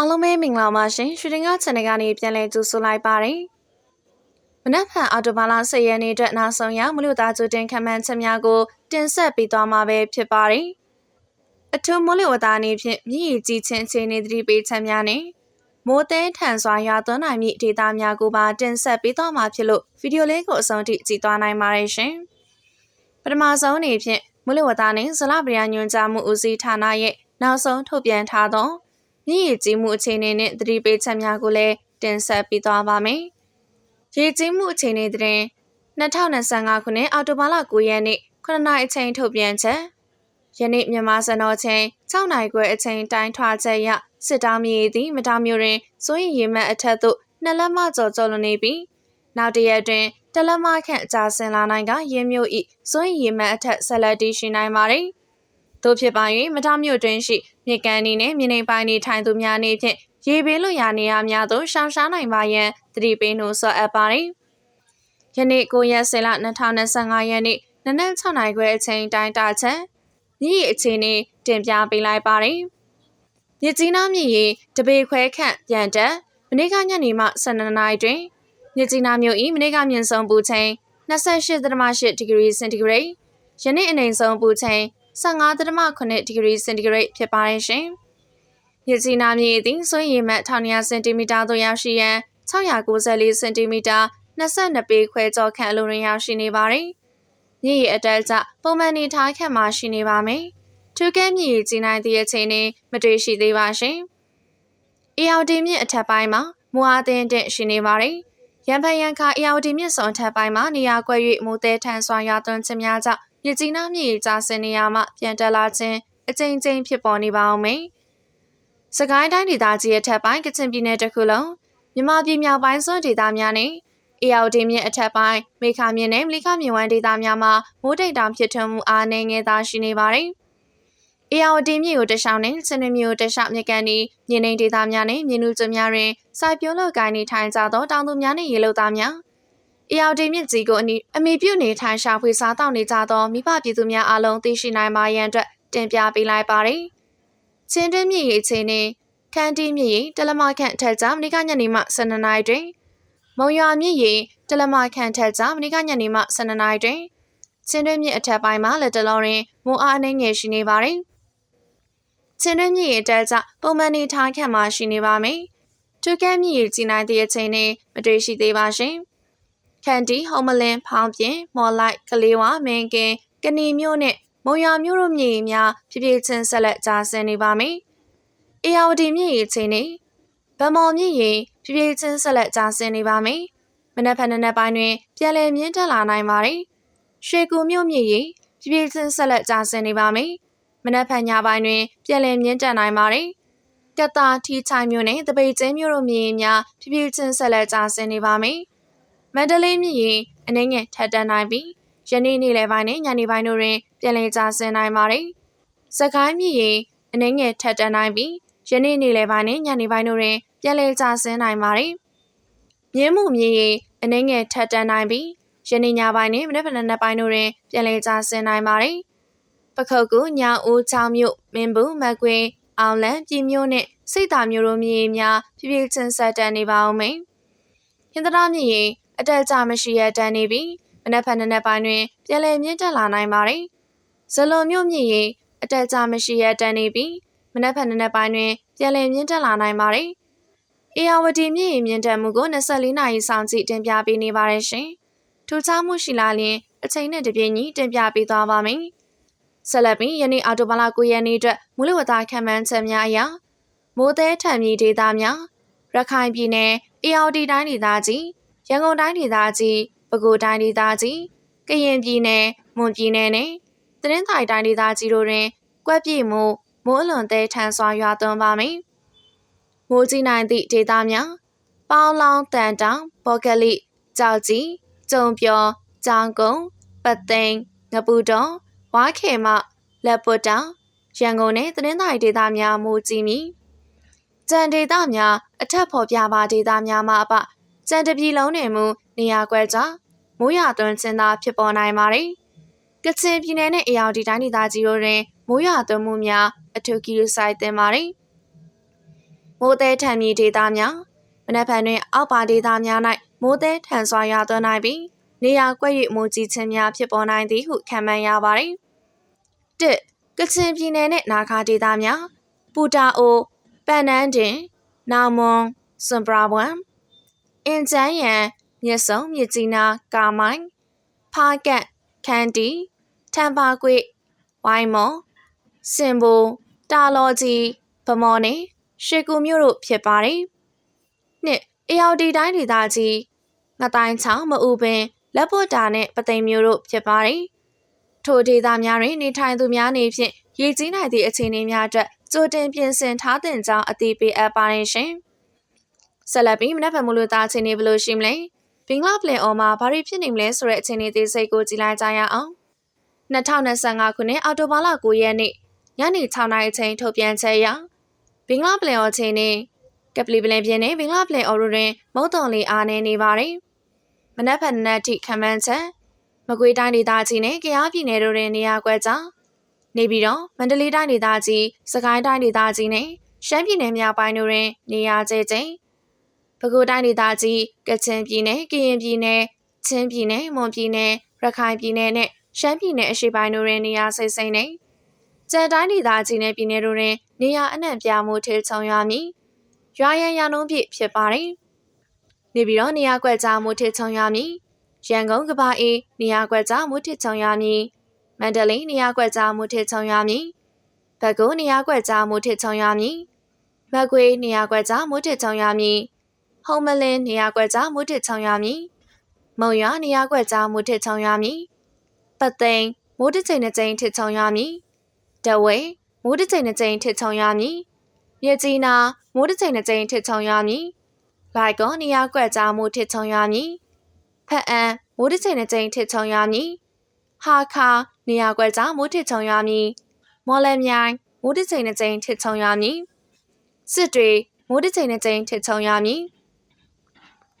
အားလုံးပဲမင်္ဂလာပါရှင်ရွှေတင်က channel ကနေပြန်လည်ကြိုဆိုလိုက်ပါတယ်မနက်ဖြန်အော်တိုဘာလ10ရက်နေ့အတွက်နောက်ဆုံးရမလို့သားကျတင်ခံမှန်းချက်များကို တင်ဆက်ပေးသွားမှာပဲဖြစ်ပါတယ်အထူးမိုးလေဝသအနေဖြင့်မြည်ရည်ကြီးခြင်းအခြေအနေသတိပေးချက်များနဲ့မိုးတဲထန်စွာရွာသွန်းနိုင်မည့်ဒေတာများကိုပါတင်ဆက်ပေးသွားမှာဖြစ်လို့ဗီဒီယိုလေးကိုအဆုံးထိကြည့်သွားနိုင်ပါတယ်ရှင်ပထမဆုံးအနေဖြင့်မိုးလေဝသနဲ့ဇလပရိယညွှန်ကြားမှုဦးစီးဌာနရဲ့နောက်ဆုံးထုတ်ပြန်ထားသော မြင့်ရည်ကြီးမှုအခြေအနေနဲ့သတိပေးချက်များကိုလည်းတင်ဆက်ပေးသွားပါမယ်။ရည်ကြီးမှုအခြေအနေတဲ့2025ခုနှစ်အောက်တိုဘာလ9ရက်နေ့9နာရီအချိန်ထုတ်ပြန်ချက်ယနေ့မြန်မာစံတော်ချိန်6နာရီခွဲအချိန်တိုင်းထွာချက်ရစစ်တောင်းမြေသည်မတောင်မျိုးတွင်စိုးရင်ရေမှတ်အထက်သို့နှစ်လက်မကျော်ကျော်လွန်နေပြီးနောက်တရက်တွင်တလက်မခန့်အကြာဆင်လာနိုင်ကရင်းမျိုးဤစိုးရင်ရေမှတ်အထက်ဆက်လက်တည်ရှိနိုင်ပါသည်။သို့ဖြစ်ပါ၍မထမြို့တွင်ရှိ မြေကန်နေနှင့်မြေနေပိုင်းနေထိုင်သူများနေဖြင့်ရေဘေးလွန်ရာနေရာများသို့ရှောင်ရှားနိုင်ပါရန်သတိပေးနှိုးဆော်အပ်ပါသည်။ယနေ့9ရက်10လ2025ရက်နေ့နနက်6နာရီခွဲအချိန်တိုင်းတာချက်မြည်အခြေအနေတင်ပြပေးလိုက်ပါသည်။မြစ်ကြီးနားမြစ်ရေတပေခွဲခန့်ပြန်တက်မနေ့ကညနေမှ12နာရီတွင်မြစ်ကြီးနားမြို့၏မနေ့ကမြင့်ဆုံးပူချိန်28.8ဒီဂရီစင်တီဂရိတ်ယနေ့အနိမ့်ဆုံးပူချိန် 15.8ဒီဂရီစင်တီဂရိတ်ဖြစ်ပါတယ်ရှင်။မြစ်ကြီးနားမြေသည်စွန့်ရည်မှတ်1200စင်တီမီတာသို့ရောက်ရှိရန်694စင်တီမီတာ22ပေခွဲကျော်ခန့်အလိုတွင်ရောက်ရှိနေပါတယ်။မြစ်ရည်အတက်ကျပုံမှန်နေထားခန့်မှရှိနေပါမယ်။ထူးကဲမြစ်ရည်ကြီးနိုင်သည့်အချိန်နဲ့မတွေ့ရှိသေးပါရှင်။အေယော်ဒီမြစ်အထက်ပိုင်းမှာမူအားသင်းတဲ့ရှိနေပါတယ်။ရန်ဖန်ရန်ခါအေယော်ဒီမြစ်စုံထက်ပိုင်းမှာနေရာကွက်၍မူသေးထန်စွာရွာသွန်းခြင်းများကြောင့် မြကြီးနားမြေကြာစင်နေရာမှပြန်တက်လာခြင်းအကြိမ်ကြိမ်ဖြစ်ပေါ်နေပါအောင်မယ်။စကိုင်းတိုင်းဒေသကြီးအထက်ပိုင်းကချင်ပြည်နယ်တစ်ခုလုံးမြမပြည်မြောက်ပိုင်းစွန်းဒေသများနဲ့အေယာဝတီမြစ်အထက်ပိုင်းမေခါမြစ်နဲ့မလိခမြစ်ဝမ်းဒေသများမှာမိုးတိတ်တောင်ဖြစ်ထွန်းမှုအားနည်းငယ်သာရှိနေပါတယ်။အေယာဝတီမြစ်ကိုတခြားနဲ့စနေမြို့တခြားမြကန်ဒီမြင်းနေဒေသများနဲ့မြင်းနူးကျွများတွင်စိုက်ပျိုးလုပ်ကိုင်းနေထိုင်ကြသောတောင်သူများနှင့်ရေလုပ်သားများ။ အေယာဒီမြင့်ကြီးကိုအနီးအမိပြုနေထိုင်ရှာဖွေစားတောက်နေကြသောမိဘပြည်သူများအားလုံးသိရှိနိုင်ပါရန်အတွက်တင်ပြပေးလိုက်ပါတယ်။ချင်းတွင်းမြင့်ရီချင်းနဲ့ခန်းတီးမြင့်ရီတလမခန့်ထက်ကြမနိကညနေမှ12နာရီတွင်မုံရွာမြင့်ရီတလမခန့်ထက်ကြမနိကညနေမှ12နာရီတွင်ချင်းတွင်းမြင့်အထက်ပိုင်းမှာလက်တလုံးတွင်မုံအားအနှင်းငယ်ရှိနေပါတယ်။ချင်းတွင်းမြင့်ရီတက်ကြပုံမှန်နေထားခန့်မှရှိနေပါမယ်။တူကဲမြင့်ရီကြီးနိုင်တဲ့အချိန်နဲ့မတွေ့ရှိသေးပါရှင်။ ခန်တီဟုံမလင်းဖောင်းပြင်မော်လိုက်ကလေးဝမင်းကင်ကဏီမြို့နဲ့မုံရွာမြို့တို့မြေများဖြည်းဖြည်းချင်းဆက်လက်ကြာဆင်းနေပါမယ်။အေယာဝတီမြစ်ရေချင်းနေဗမော်မြစ်ရေဖြည်းဖြည်းချင်းဆက်လက်ကြာဆင်းနေပါမယ်။မနက်ဖြန်နက်ပိုင်းတွင်ပြန်လည်မြင့်တက်လာနိုင်ပါတယ်။ရွှေကူမြို့မြစ်ရေဖြည်းဖြည်းချင်းဆက်လက်ကြာဆင်းနေပါမယ်။မနက်ဖြန်ညပိုင်းတွင်ပြန်လည်မြင့်တက်နိုင်ပါတယ်။ကတာထီချိုင်မြို့နဲ့တပိတ်ကျင်းမြို့တို့မြေများဖြည်းဖြည်းချင်းဆက်လက်ကြာဆင်းနေပါမယ်။ မန္တလေးမြစ်ရေအနှင်းငယ်ထက်တန်နိုင်ပြီးယနေ့နေ့လယ်ပိုင်းနဲ့ညနေပိုင်းတို့တွင်ပြန်လည်ကျဆင်းနိုင်ပါတယ်။စကိုင်းမြစ်ရေအနှင်းငယ်ထက်တန်နိုင်ပြီးယနေ့နေ့လယ်ပိုင်းနဲ့ညနေပိုင်းတို့တွင်ပြန်လည်ကျဆင်းနိုင်ပါတယ်။မြင်းမှုမြစ်ရေအနှင်းငယ်ထက်တန်နိုင်ပြီးယနေ့ညပိုင်းနဲ့မနေ့ကနေ့ပိုင်းတို့တွင်ပြန်လည်ကျဆင်းနိုင်ပါတယ်။ပခုတ်ကူညောင်ဦးချောင်းမြို့မင်းဘူးမကွေအောင်လန်ပြည်မြို့နဲ့စိတ်တာမြို့တို့မြေများပြပြချင်းဆက်တန်နေပါအောင်မယ်။ဟင်္သာမြစ်ရေ အတက်အကျမရှိရတန်းနေပြီးမနက်ဖြန်နက်ပိုင်းတွင်ပြန်လည်မြင့်တက်လာနိုင်ပါတယ်။ဇလွန်မြို့မြင့်ရေအတက်အကျမရှိရတန်းနေပြီးမနက်ဖြန်နက်ပိုင်းတွင်ပြန်လည်မြင့်တက်လာနိုင်ပါတယ်။အေယာဝတီမြင့်ရေမြင့်တက်မှုကို24နာရီဆောင်ကြည့်တင်ပြပေးနေပါတယ်ရှင်။ထူးခြားမှုရှိလာရင်အချိန်နဲ့တပြေးညီတင်ပြပေးသွားပါမယ်။ဆက်လက်ပြီးယနေ့အော်တိုဘာလ9ရက်နေ့အတွက်မူလဝတ္တခံမှန်းချက်များအရမိုးသည်ထံမြေဒေသများရခိုင်ပြည်နယ်အေယာဝတီတိုင်းဒေသကြီး ရန်ကုန်တိုင်းဒေသကြီးပဲခူးတိုင်းဒေသကြီးကရင်ပြည်နယ်မွန်ပြည်နယ်နဲ့သတင်းတိုင်တိုင်းဒေသကြီးတို့တွင်ကွက်ပြည့်မှုမိုးအလွန်သေးထန်စွာရွာသွန်းပါမယ်။မိုးကြီးနိုင်သည့်ဒေသများပေါင်းလောင်းတန်တောင်ဘော်ကလိကြောက်ကြီးကျုံပြော်ကြောင်ကုန်းပသိမ်ငပူတုံဝါခေမလက်ပွတ်တောင်ရန်ကုန်နဲ့သတင်းတိုင်ဒေသများမိုးကြီးမည်။ကြံဒေသများအထက်ဖော်ပြပါဒေသများမှာအပ ကြံတပြည်လုံးနယ်မူနေရာကွက်ကြမိုးရွာသွန်းခြင်းသာဖြစ်ပေါ်နိုင်ပါတယ်။ကချင်ပြည်နယ်နဲ့အေရဝတီတိုင်းဒေသကြီးတို့တွင်မိုးရွာသွန်းမှုများအထူးကြီးဆိုင်တင်ပါတယ်။မိုးသည်ထံမြေဒေသများမနက်ဖြန်တွင်အောက်ပါဒေသများ၌မိုးသည်ထန်စွာရွာသွန်းနိုင်ပြီးနေရာကွက်၍မိုးကြီးခြင်းများဖြစ်ပေါ်နိုင်သည်ဟုခန့်မှန်းရပါသည်။၁ကချင်ပြည်နယ်နှင့်နာခါဒေသများပူတာအိုပန်နန်းတင်နောင်မွန်စွန်ပရာဘွမ် အင်ဂျန်ယန်မြစ်စုံမြစ်ကြီးနားကာမိုင်ဖားကတ်ခန်းတီထမ်ပါကွေဝိုင်းမော်စင်ဘူတာလော်ကြီးဗမော်နေရှေကူမြို့တို့ဖြစ်ပါတယ်။နှစ်အေယော်ဒီတိုင်းဒေသကြီးငတိုင်းချောင်းမအူပင်လက်ပွတ်တာနဲ့ပသိမ်မျိုးတို့ဖြစ်ပါတယ်။ထိုဒေသများတွင်နေထိုင်သူများနေဖြင့်ရည်ကြီးနိုင်သည့်အခြေအနေများအတွက်ကြိုတင်ပြင်ဆင်ထားတဲ့ကြောင်းအသိပေးအပ်ပါတယ်ရှင်။ ဆက်လက်ပြီးမနက်ဖြန်မလို့သားအခြေအနေဘယ်လိုရှိမလဲ။ဘင်္ဂလားပလင်အော်မှာဘာတွေဖြစ်နေမလဲဆိုတဲ့အခြေအနေသေးစိတ်ကိုကြည့်လိုက်ကြရအောင်။2025ခုနှစ်အောက်တိုဘာလ9ရက်နေ့ညနေ6နာရီချိန်ထုတ်ပြန်ချက်အရဘင်္ဂလားပလင်အော်ချိန်နဲ့ကပလီပလင်ပြင်းနဲ့ဘင်္ဂလားပလင်အော်တို့တွင်မုတ်တုံလေးအားနေနေပါတယ်။မနက်ဖြန်နက်ထိခံမှန်းချက်မကွေးတိုင်းဒေသကြီးနဲ့ကယားပြည်နယ်တို့တွင်နေရာကွက်ကြောင်းနေပြီးတော့မန္တလေးတိုင်းဒေသကြီးစကိုင်းတိုင်းဒေသကြီးနဲ့ရှမ်းပြည်နယ်မြောက်ပိုင်းတို့တွင်နေရာကျကျ ပဲခူးတိုင်းဒေသကြီးကချင်ပြည်နယ်ကရင်ပြည်နယ်ချင်းပြည်နယ်မွန်ပြည်နယ်ရခိုင်ပြည်နယ်နဲ့ရှမ်းပြည်နယ်အရှေ့ပိုင်းတို့တွင်နေရာစိတ်စိမ့်နေကျန်တိုင်းဒေသကြီးနဲ့ပြည်နယ်တို့တွင်နေရာအနှံ့ပြားမှုထေချုံရမည်ရွာရန်ရနှုံးပြည့်ဖြစ်ပါတယ်နေပြီးတော့နေရာကွက်ကြားမှုထေချုံရမည်ရန်ကုန်ကဘာအေးနေရာကွက်ကြားမှုထေချုံရမည်မန္တလေးနေရာကွက်ကြားမှုထေချုံရမည်ဘက်ကုန်းနေရာကွက်ကြားမှုထေချုံရမည်မကွေးနေရာကွက်ကြားမှုထေချုံရမည် ဟုံးမလင်းနေရာကွက်ကြားမှုထေချုံရမည်မုံရွာနေရာကွက်ကြားမှုထေချုံရမည်ပသိမ်မိုးတစ်ချိန်တစ်ချိန်ထေချုံရမည်တဝဲမိုးတစ်ချိန်တစ်ချိန်ထေချုံရမည်မြကြီးနာမိုးတစ်ချိန်တစ်ချိန်ထေချုံရမည်လိုက်ကောနေရာကွက်ကြားမှုထေချုံရမည်ဖက်အံမိုးတစ်ချိန်တစ်ချိန်ထေချုံရမည်ဟာခါနေရာကွက်ကြားမိုးထေချုံရမည်မော်လမြိုင်မိုးတစ်ချိန်တစ်ချိန်ထေချုံရမည်စစ်တွေမိုးတစ်ချိန်တစ်ချိန်ထေချုံရမည်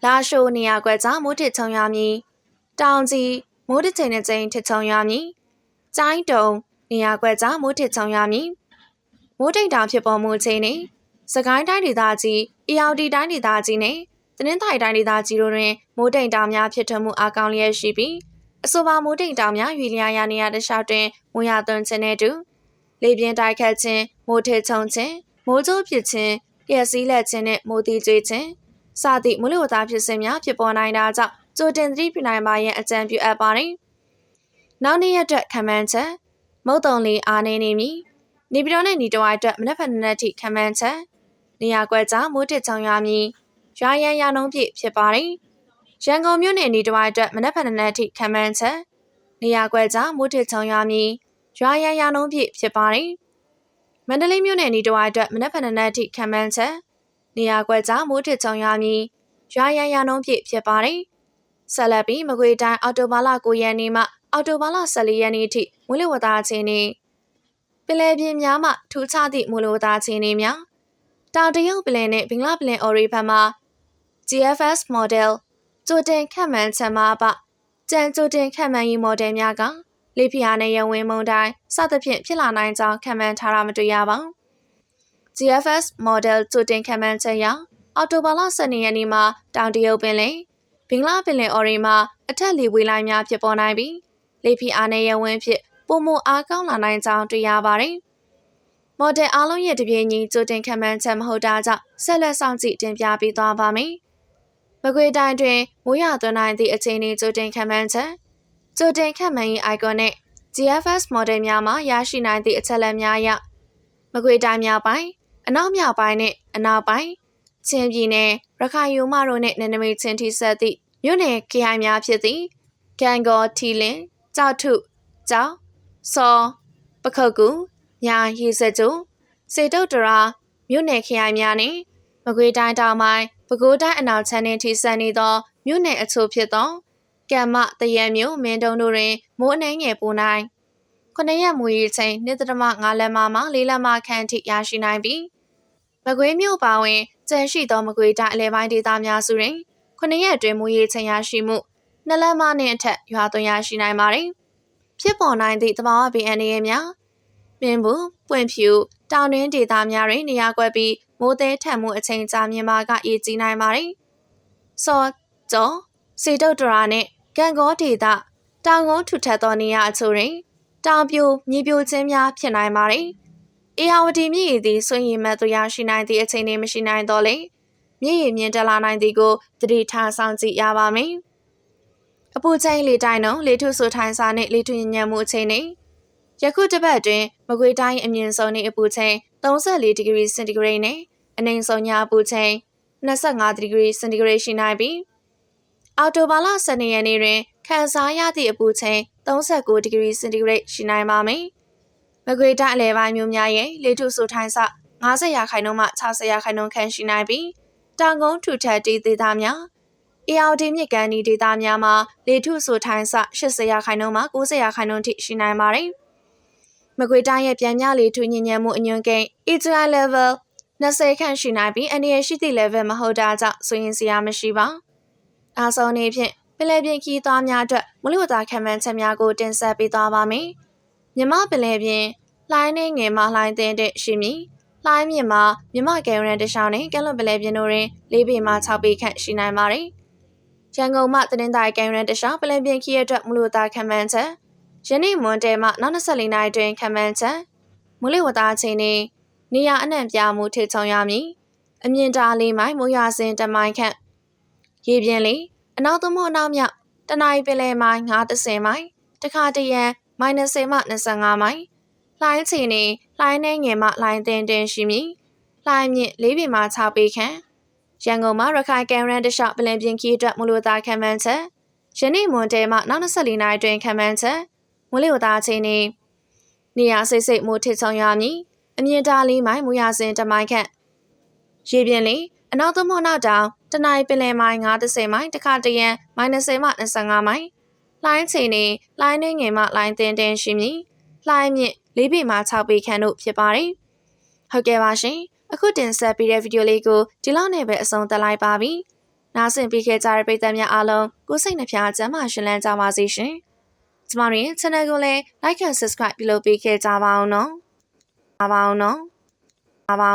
လာရှိုနေရာကွက်ကြားမိုးထေချုံရမည်တောင်ကြီးမိုးတစ်ချိန်တစ်ချိန်ထေချုံရမည်ကျိုင်းတုံနေရာကွက်ကြားမိုးထစ်ချုံရမည်မိုးတိမ်တောင်ဖြစ်ပေါ်မှုချိန်နဲ့စကိုင်းတိုင်းဒေသကြီးအီယော်ဒီတိုင်းဒေသကြီးနဲ့တနင်္သာရီတိုင်းဒေသကြီးတို့တွင်မိုးတိမ်တောင်များဖြစ်ထွန်းမှုအကောင်လျက်ရှိပြီးအဆိုပါမိုးတိမ်တောင်များရွေလျာရနေရတဲ့ရှောက်တွင်မိုးရသွန်းခြင်းနဲ့တူလေပြင်းတိုက်ခတ်ခြင်းမိုးထစ်ချုံခြင်းမိုးကြိုးပစ်ခြင်းလျက်စီးလက်ခြင်းနဲ့မိုးတီးကျွေးခြင်း စသည့်မလို့သားဖြစ်စဉ်များဖြစ်ပေါ်နိုင်တာကြောင့်ကြိုတင်သတိပြုနိုင်ပါရန်အကြံပြုအပ်ပါတယ်။နောက်နေ့ရက်အတွက်ခံမှန်းချက်မုတ်တုံလေးအားနေနေမည်နေပြည်တော်နဲ့ညီတော်အတွက်မနက်ဖြန်နက်ထိခံမှန်းချက်နေရာကွက်ကြားမိုးတစ်ချောင်းရမည်ရွာရန်ရနှုံးပြည့်ဖြစ်ပါတယ်ရန်ကုန်မြို့နယ်ညီတော်အတွက်မနက်ဖြန်နက်ထိခံမှန်းချက်နေရာကွက်ကြားမိုးတစ်ချောင်းရမည်ရွာရန်ရနှုံးပြည့်ဖြစ်ပါတယ်မန္တလေးမြို့နယ်ညီတော်အတွက်မနက်ဖြန်နက်ထိခံမှန်းချက် နေရာကွက်ကြားမိုးတစ်ချောင်းရမည်ရွာရန်ရနှုံးပြည့်ဖြစ်ပါတယ်ဆက်လက်ပြီးမကွေတိုင်းအော်တိုဘာလ9ရက်နေ့မှအော်တိုဘာလ14ရက်နေ့အထိမွေးလဝသချင်းနေပလဲပြင်းများမှထူးခြားသည့်မွေးလဝသချင်းနေများတောင်တရုတ်ပလင်နဲ့ဘင်္ဂလားပလင်အော်ရီဘက်မှာ GFS model ကြိုတင်ခန့်မှန်းချက်မှာပကြံကြိုတင်ခန့်မှန်းရေး model များကလေဖီယာနဲ့ရဝင်းမုံတိုင်းစသဖြင့်ဖြစ်လာနိုင်ကြောင်းခန့်မှန်းထားတာမတွေ့ရပါဘူး GFS model ကြိုတင်ခန့်မှန်းချက်အရအော်တိုဘာလ12ရက်နေ့မှာတောင်တရုတ်ပင်လယ်ဘင်္ဂလားပင်လယ်အော်ရီမှာအထက်လေဝေးလိုင်းများဖြစ်ပေါ်နိုင်ပြီးလေဖီအားနဲ့ရဝင်းဖြစ်ပုံမအားကောင်းလာနိုင်ကြောင်းတွေ့ရပါတယ်။မော်ဒယ်အားလုံးရဲ့တပြေးညီကြိုတင်ခံမှန်းချက်မဟုတ်တာကြောင့်ဆက်လက်ဆောင်ကြည့်တင်ပြပေးသွားပါမယ်။မကွေတိုင်းတွင်မိုးရွာသွန်းနိုင်သည့်အခြေအနေကြိုတင်ခံမှန်းချက်ကြိုတင်ခံမှန်းရေး icon နဲ့ GFS model များမှာရရှိနိုင်သည့်အချက်အလက်များအရမကွေတိုင်းများပိုင်း အနောက်မြောက်ပိုင်းနဲ့အနောက်ပိုင်းချင်းပြည်နယ်ရခိုင်ယူမတို့နဲ့နယ်နိမိတ်ချင်းထိဆက်သည့်မြို့နယ်ခရိုင်များဖြစ်သည့်ကံကောထီလင်းကြောက်ထုကြောက်စောပခုတ်ကူညာရေစကြိုစေတုတ်တရာမြို့နယ်ခရိုင်များနှင့်မကွေးတိုင်းတောင်ပိုင်းပဲခူးတိုင်းအနောက်ချမ်းနှင့်ထိစပ်နေသောမြို့နယ်အချို့ဖြစ်သောကံမတရံမြို့မင်းတုံတို့တွင်မိုးအနှဲငယ်ပူနိုင်ခုနှစ်ရက်မူရီချိန်2.5လက်မမှ4လက်မခန့်ထိရရှိနိုင်ပြီး မကွေးမြို့ပါဝင်ကျန်ရှိသောမကွေးတိုင်းအလဲပိုင်းဒေသများစုတွင်ခုနှစ်ရက်အတွင်းမူရီချိန်ရရှိမှုနှစ်လက်မနှင့်အထက်ရွာသွန်းရရှိနိုင်ပါတယ်။ဖြစ်ပေါ်နိုင်သည့်သဘာဝဘေးအန္တရာယ်များပင်ဘူးပွင့်ဖြူတောင်တွင်းဒေသများတွင်နေရာကွက်ပြီးမိုးသည်ထန်မှုအချိန်ကြာမြင့်မာကရည်ကြီးနိုင်ပါတယ်။စောကျော်စေတုတ်တရာနှင့်ကံကောဒေသတောင်ကုန်းထူထပ်သောနေရာအချို့တွင်တောင်ပြိုမြေပြိုခြင်းများဖြစ်နိုင်ပါတယ်။ အေယာဝတီမြစ်ရည်သည်ဆွေရင်မဲ့သူရရှိနိုင်သည့်အချိန်တွေမရှိနိုင်တော့လေမြစ်ရည်မြင့်တက်လာနိုင်သည်ကိုသတိထားဆောင်ကြည့်ရပါမယ်။အပူချိန်လေတိုင်းနှုန်းလေထုဆိုထိုင်းစာနှင့်လေထုညဉ့်ညံမှုအချိန်နှင့်ယခုတစ်ပတ်တွင်မကွေတိုင်းအမြင့်ဆုံးနှင့်အပူချိန်34ဒီဂရီစင်တီဂရိတ်နှင့်အနိမ့်ဆုံးညအပူချိန်25ဒီဂရီစင်တီဂရိတ်ရှိနိုင်ပြီးအော်တိုဘာလ12ရက်နေ့တွင်ခံစားရသည့်အပူချိန်39ဒီဂရီစင်တီဂရိတ်ရှိနိုင်ပါမယ်။ မကွေတိုင်းအလဲပိုင်းမျိုးများရဲ့လေထုဆိုထိုင်းစ90ရာခိုင်နှုန်းမှ60ရာခိုင်နှုန်းခန့်ရှိနိုင်ပြီးတောင်ကုန်းထူထပ်ဒေသများအေအော်ဒီမြစ်ကန်ဒီဒေသများမှာလေထုဆိုထိုင်းစ80ရာခိုင်နှုန်းမှ90ရာခိုင်နှုန်းထိရှိနိုင်ပါတယ်။မကွေတိုင်းရဲ့ပြန်မြလေထုညဉ့်ညံမှုအညွန့်ကိန်း EGI level 20ခန့်ရှိနိုင်ပြီးအနေရရှိသည့် level မဟုတ်တာကြောင့်ဆိုရင်စရာမရှိပါ။အားဆုံးအနေဖြင့်ပင်လယ်ပြင်ခီးသွားများအတွက်မလို့သားခံမှန်းချက်များကိုတင်ဆက်ပေးသွားပါမယ်။ မြမပင်လယ်ပြင်လှိုင်းနှင်းငယ်မှလှိုင်းတဲ့တဲ့ရှိမည်။လှိုင်းမြင့်မှာမြမကယ်ရန်တရှောင်းနဲ့ကဲလွန်ပင်လယ်ပြင်တို့တွင်၄ပေမှ6ပေခန့်ရှိနိုင်ပါတယ်။ရန်ကုန်မှတင်းတိုင်းကယ်ရန်တရှောင်းပင်လယ်ပြင်ခီးရအတွက်မလို့သားခံမှန်းချက်ယနေ့မွန်တဲမှနောက်24နာရီတွင်ခံမှန်းချက်မူလဝသားချင်းနှင့်နေရအနှံ့ပြမှုထိချုံရမည်အမြင့်တာလေးမိုင်မိုးရွာစင်တမိုင်ခန့်ရေပြင်းလေးအနောက်သို့မဟုတ်အနောက်မြောက်တနအီပင်လယ်မိုင်90မိုင်တခါတရံ -30 မှ25မိုင်လှိုင်းချီနေလှိုင်းနှဲငယ်မှလှိုင်းတင်တင်ရှိမည်လှိုင်းမြင့်၄ပေမှ6ပေခန့်ရန်ကုန်မှာရခိုင်ကန်ရန်တလျှောက်ပလင်ပြင်ခီးအတွက်မလိုသားခံမှန်းချက်ယနေ့မွန်တဲမှနောက်24နာရီတွင်ခံမှန်းချက်မွေးလိုသားချင်းနေနေရစိတ်စိတ်မိုးထစ်ဆောင်ရမည်အမြင့်တားလေးမိုင်မူရစင်တမိုင်ခန့်ရေပြင်းလေးအနောက်သို့မဟုတ်နောက်တောင်တနင်္ပင်လယ်မိုင်90မိုင်တခါတရံ -30 မှ25မိုင် လှိုင်းချီနေလှိုင်းနှင်းငယ်မှလှိုင်းတင်တင်ရှိမည်လှိုင်းမြင့်၄ပေမှ6ပေခန့်တို့ဖြစ်ပါတယ်ဟုတ်ကဲ့ပါရှင်အခုတင်ဆက်ပေးတဲ့ဗီဒီယိုလေးကိုဒီလောက်နဲ့ပဲအဆုံးသတ်လိုက်ပါပြီနားဆင်ပေးခဲ့ကြတဲ့ပရိသတ်များအားလုံးကိုစိတ်နှဖျားကျမ်းမာရှင်လန်းကြပါစေရှင်ကျမတို့ရဲ့ channel ကိုလည်း like and subscribe ပြုလုပ်ပေးခဲ့ကြပါအောင်နော်ပါပါအောင်နော်ပါပါ